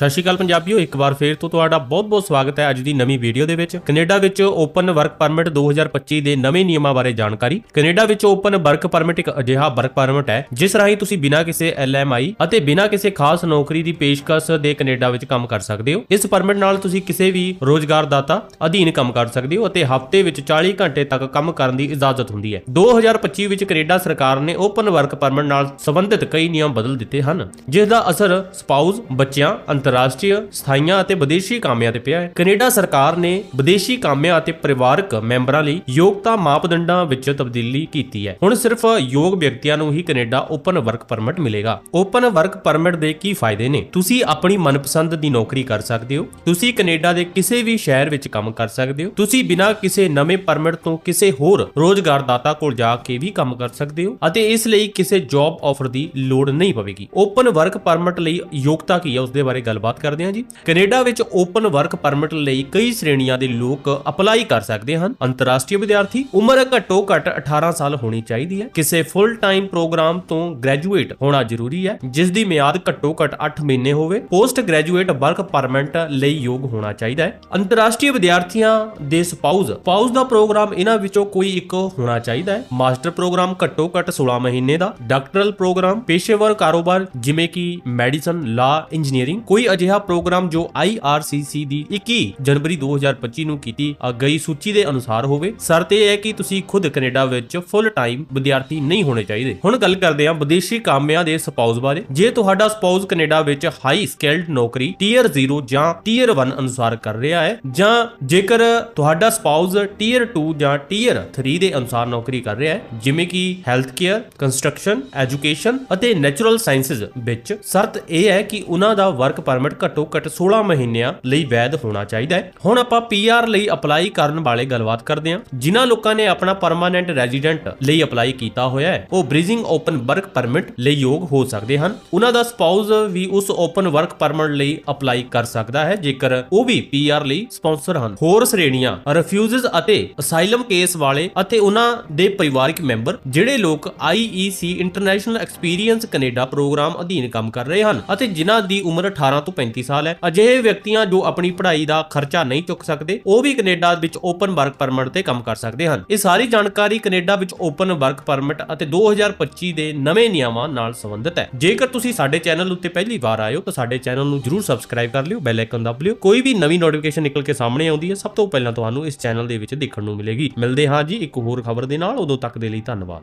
ਸਤਿ ਸ਼੍ਰੀ ਅਕਾਲ ਪੰਜਾਬੀਓ, ਇੱਕ ਵਾਰ ਫੇਰ ਤੋਂ ਤੁਹਾਡਾ ਬਹੁਤ-ਬਹੁਤ ਸਵਾਗਤ ਹੈ ਅੱਜ ਦੀ ਨਵੀਂ ਵੀਡੀਓ ਦੇ ਵਿੱਚ। ਕੈਨੇਡਾ ਵਿੱਚ ਓਪਨ ਵਰਕ ਪਰਮਿਟ 2025 ਦੇ ਨਵੇਂ ਨਿਯਮਾਂ ਬਾਰੇ ਜਾਣਕਾਰੀ। ਕੈਨੇਡਾ ਵਿੱਚ ਓਪਨ ਵਰਕ ਪਰਮਿਟ ਇੱਕ ਅਜਿਹਾ ਵਰਕ ਪਰਮਿਟ ਹੈ, ਜਿਸ ਰਾਹੀਂ ਤੁਸੀਂ ਬਿਨਾਂ ਕਿਸੇ ਐਲਐਮਆਈ ਅਤੇ ਬਿਨਾਂ ਕਿਸੇ ਖਾਸ ਨੌਕਰੀ ਦੀ ਪੇਸ਼ਕਸ਼ ਦੇ ਕੈਨੇਡਾ ਵਿੱਚ ਕੰਮ ਕਰ ਸਕਦੇ ਹੋ। ਇਸ ਪਰਮਿਟ ਨਾਲ ਤੁਸੀਂ ਕਿਸੇ ਵੀ ਰੋਜ਼ਗਾਰਦਾਤਾ ਅਧੀਨ ਕੰਮ ਕਰ ਸਕਦੇ ਹੋ ਅਤੇ ਹਫ਼ਤੇ ਵਿੱਚ 40 ਘੰਟੇ ਤੱਕ ਕੰਮ ਕਰਨ ਦੀ ਇਜਾਜ਼ਤ ਹੁੰਦੀ ਹੈ। 2025 ਵਿੱਚ ਕੈਨੇਡਾ ਸਰਕਾਰ ਨੇ ਓਪਨ ਵਰਕ ਪਰਮਿਟ ਨਾਲ ਸੰਬੰਧਿਤ ਕਈ ਨਿਯਮ ਬਦਲ ਦਿੱਤੇ ਹਨ, ਜਿਸ ਦਾ ਅਸਰ ਸਪਾਊਸ, ਬੱਚਿਆਂ, ਅੰਤਰ ਅੰਤਰਰਾਸ਼ਟਰੀ ਸਥਾਈਆਂ ਅਤੇ ਵਿਦੇਸ਼ੀ ਕਾਮਿਆਂ ਤੇ ਪਿਆ ਹੈ। ਕੈਨੇਡਾ ਸਰਕਾਰ ਨੇ ਵਿਦੇਸ਼ੀ ਕਾਮਿਆਂ ਅਤੇ ਪਰਿਵਾਰਕ ਮੈਂਬਰਾਂ ਲਈ ਯੋਗਤਾ ਮਾਪਦੰਡਾਂ ਵਿੱਚ ਤਬਦੀਲੀ ਕੀਤੀ ਹੈ। ਹੁਣ ਸਿਰਫ ਯੋਗ ਵਿਅਕਤੀਆਂ ਨੂੰ ਹੀ ਕੈਨੇਡਾ ਓਪਨ ਵਰਕ ਪਰਮਿਟ ਮਿਲੇਗਾ। ਓਪਨ ਵਰਕ ਪਰਮਿਟ ਦੇ ਕੀ ਫਾਇਦੇ ਨੇ? ਤੁਸੀਂ ਆਪਣੀ ਮਨਪਸੰਦ ਦੀ ਨੌਕਰੀ ਕਰ ਸਕਦੇ ਹੋ। ਤੁਸੀਂ ਕੈਨੇਡਾ ਦੇ ਕਿਸੇ ਵੀ ਸ਼ਹਿਰ ਵਿੱਚ ਕੰਮ ਕਰ ਸਕਦੇ ਹੋ। ਤੁਸੀਂ ਬਿਨਾਂ ਕਿਸੇ ਨਵੇਂ ਪਰਮਿਟ ਤੋਂ ਕਿਸੇ ਹੋਰ ਰੋਜ਼ਗਾਰਦਾਤਾ ਕੋਲ ਜਾ ਕੇ ਵੀ ਕੰਮ ਕਰ ਸਕਦੇ ਹੋ ਅਤੇ ਇਸ ਲਈ ਕਿਸੇ ਜੌਬ ਆਫਰ ਦੀ ਲੋੜ ਨਹੀਂ ਪਵੇਗੀ। ਓਪਨ ਵਰਕ ਪਰਮਿਟ ਲਈ ਯੋਗਤਾ ਕੀ ਹੈ? ਉਸ ਦੇ ਬਾਰੇ ਗੱਲਬਾਤ ਕਰਦੇ ਹਾਂ ਜੀ। ਕੈਨੇਡਾ ਵਿੱਚ ਓਪਨ ਵਰਕ ਪਰਮਿਟ ਲਈ ਕਈ ਸ਼੍ਰੇਣੀਆਂ ਦੇ ਲੋਕ ਅਪਲਾਈ ਕਰ ਸਕਦੇ ਹਨ। ਅੰਤਰਰਾਸ਼ਟਰੀ ਵਿਦਿਆਰਥੀ ਉਮਰ ਘੱਟੋ ਘੱਟ 18 ਸਾਲ ਹੋਣੀ ਚਾਹੀਦੀ ਹੈ। ਕਿਸੇ ਫੁੱਲ ਟਾਈਮ ਪ੍ਰੋਗਰਾਮ ਤੋਂ ਗ੍ਰੈਜੂਏਟ ਹੋਣਾ ਜ਼ਰੂਰੀ ਹੈ, ਜਿਸ ਦੀ ਮਿਆਦ ਘੱਟੋ ਘੱਟ 8 ਮਹੀਨੇ ਹੋਵੇ। ਪੋਸਟ ਗ੍ਰੈਜੂਏਟ ਵਰਕ ਪਰਮਿਟ ਲਈ ਯੋਗ ਹੋਣਾ ਚਾਹੀਦਾ ਹੈ। ਅੰਤਰਰਾਸ਼ਟਰੀ ਵਿਦਿਆਰਥੀਆਂ ਦੇ ਸਪਾਊਸ ਸਪਾਊਸ ਦਾ ਪ੍ਰੋਗਰਾਮ ਇਹਨਾਂ ਵਿੱਚੋਂ ਕੋਈ ਇੱਕ ਹੋਣਾ ਚਾਹੀਦਾ ਹੈ। ਮਾਸਟਰ ਪ੍ਰੋਗਰਾਮ ਘੱਟੋ ਘੱਟ 16 ਮਹੀਨੇ ਦਾ ਡਾਕਟਰਲ ਪ੍ਰੋਗਰਾਮ ਪੇਸ਼ੇਵਰ ਕਾਰੋਬਾਰ, ਜਿਵੇਂ ਕਿ ਮੈਡੀਸਨ ਲਾ ਇੰਜੀਨੀਅਰਿੰਗ ਕੋਈ ਅਜਿਹਾ ਪ੍ਰੋਗਰਾਮ ਜੋ IRCC ਦੀ 21 ਜਨਵਰੀ 2025 ਨੂੰ ਕੀਤੀ ਅ, ਗਈ ਸੂਚੀ ਦੇ ਅਨੁਸਾਰ ਹੋਵੇ ਸ਼ਰਤ ਇਹ ਹੈ ਕਿ ਤੁਸੀਂ ਖੁਦ ਕੈਨੇਡਾ ਵਿੱਚ ਫੁੱਲ ਟਾਈਮ ਵਿਦਿਆਰਥੀ ਨਹੀਂ ਹੋਣੇ ਚਾਹੀਦੇ। ਹੁਣ ਗੱਲ ਕਰਦੇ ਹਾਂ ਵਿਦੇਸ਼ੀ ਕਾਮਿਆਂ ਦੇ ਸਪਾਊਸ ਬਾਰੇ। ਜੇ ਤੁਹਾਡਾ ਸਪਾਊਸ ਕੈਨੇਡਾ ਵਿੱਚ ਹਾਈ ਸਕਿਲਡ ਨੌਕਰੀ ਟੀਅਰ 0 ਜਾਂ ਟੀਅਰ 1 ਅਨੁਸਾਰ ਕਰ ਰਿਹਾ ਹੈ ਜਾਂ ਜੇਕਰ ਤੁਹਾਡਾ ਸਪਾਊਸ ਟੀਅਰ 2 ਜਾਂ ਟੀਅਰ 3 ਦੇ ਅਨੁਸਾਰ ਨੌਕਰੀ ਕਰ ਰਿਹਾ ਹੈ ਜਿਵੇਂ ਕਿ ਹੈਲਥ ਕੇਅਰ ਕੰਸਟਰਕਸ਼ਨ ਐਜੂਕੇਸ਼ਨ ਅਤੇ ਨੈਚੁਰਲ ਸਾਇੰਸਸ ਵਿੱਚ ਸ਼ਰਤ ਇਹ ਹੈ ਕਿ ਉਹਨਾਂ ਦਾ ਵਰਕ ਪਰਮਿਟ ਘੱਟੋ ਘੱਟ 16 ਮਹੀਨਿਆਂ ਲਈ ਵੈਧ ਹੋਣਾ ਚਾਹੀਦਾ ਹੈ। ਹੁਣ ਆਪਾਂ ਪੀਆਰ ਲਈ ਅਪਲਾਈ ਕਰਨ ਵਾਲੇ ਗੱਲਬਾਤ ਕਰਦੇ ਹਾਂ। ਜਿਨ੍ਹਾਂ ਲੋਕਾਂ ਨੇ ਆਪਣਾ ਪਰਮਾਨੈਂਟ ਰੈਜ਼ੀਡੈਂਟ ਲਈ ਅਪਲਾਈ ਕੀਤਾ ਹੋਇਆ ਹੈ, ਉਹ ਬ੍ਰੀਜ਼ਿੰਗ ਓਪਨ ਵਰਕ ਪਰਮਿਟ ਲਈ ਯੋਗ ਹੋ ਸਕਦੇ ਹਨ। ਉਹਨਾਂ ਦਾ ਸਪਾਊਸ ਵੀ ਉਸ ਓਪਨ ਵਰਕ ਪਰਮਿਟ ਲਈ ਅਪਲਾਈ ਕਰ ਸਕਦਾ ਹੈ, ਜੇਕਰ ਉਹ ਵੀ ਪੀਆਰ ਲਈ ਸਪਾਂਸਰ ਹਨ। ਹੋਰ ਸ਼੍ਰੇਣੀਆਂ ਰਿਫਿਊਜ਼ਸ ਅਤੇ ਅਸਾਈਲਮ ਕੇਸ ਵਾਲੇ ਅਤੇ ਉਹਨਾਂ ਦੇ ਪਰਿਵਾਰਕ ਮੈਂਬਰ, ਜਿਹੜੇ ਲੋਕ IEC international experience Canada programme ਅਧੀਨ ਕੰਮ ਕਰ ਰਹੇ ਹਨ ਅਤੇ ਜਿਨ੍ਹਾਂ ਦੀ ਉਮਰ 18 ਤੋਂ 35 ਸਾਲ ਹੈ। ਅਜਿਹੇ ਵਿਅਕਤੀਆਂ ਜੋ ਆਪਣੀ ਪੜ੍ਹਾਈ ਦਾ ਖਰਚਾ ਨਹੀਂ ਚੁੱਕ ਸਕਦੇ, ਉਹ ਵੀ ਕੈਨੇਡਾ ਵਿੱਚ ਓਪਨ ਵਰਕ ਪਰਮਿਟ ਤੇ ਕੰਮ ਕਰ ਸਕਦੇ ਹਨ। ਇਹ ਸਾਰੀ ਜਾਣਕਾਰੀ ਕੈਨੇਡਾ ਵਿੱਚ ਓਪਨ ਵਰਕ ਪਰਮਿਟ ਅਤੇ 2025 ਦੇ ਨਵੇਂ ਨਿਯਮਾਂ ਨਾਲ ਸੰਬੰਧਿਤ ਹੈ। ਜੇਕਰ ਤੁਸੀਂ ਸਾਡੇ ਚੈਨਲ ਉੱਤੇ ਪਹਿਲੀ ਵਾਰ ਆਏ ਹੋ, ਤਾਂ ਸਾਡੇ ਚੈਨਲ ਨੂੰ ਜਰੂਰ ਸਬਸਕ੍ਰਾਈਬ ਕਰ ਲਿਓ, ਬੈਲ ਆਈਕਨ ਦਬ ਲਿਓ। ਕੋਈ ਵੀ ਨਵੀਂ ਨੋਟੀਫਿਕੇਸ਼ਨ ਨਿਕਲ ਕੇ ਸਾਹਮਣੇ ਆਉਂਦੀ ਹੈ, ਸਭ ਤੋਂ ਪਹਿਲਾਂ ਤੁਹਾਨੂੰ ਇਸ ਚੈਨਲ ਦੇ ਵਿੱਚ ਦੇਖਣ ਨੂੰ ਮਿਲੇਗੀ। ਮਿਲਦੇ ਹਾਂ ਜੀ ਇੱਕ ਹੋਰ ਖਬਰ ਦੇ ਨਾਲ। ਉਦੋਂ ਤੱਕ ਦੇ ਲਈ ਧੰਨਵਾਦ।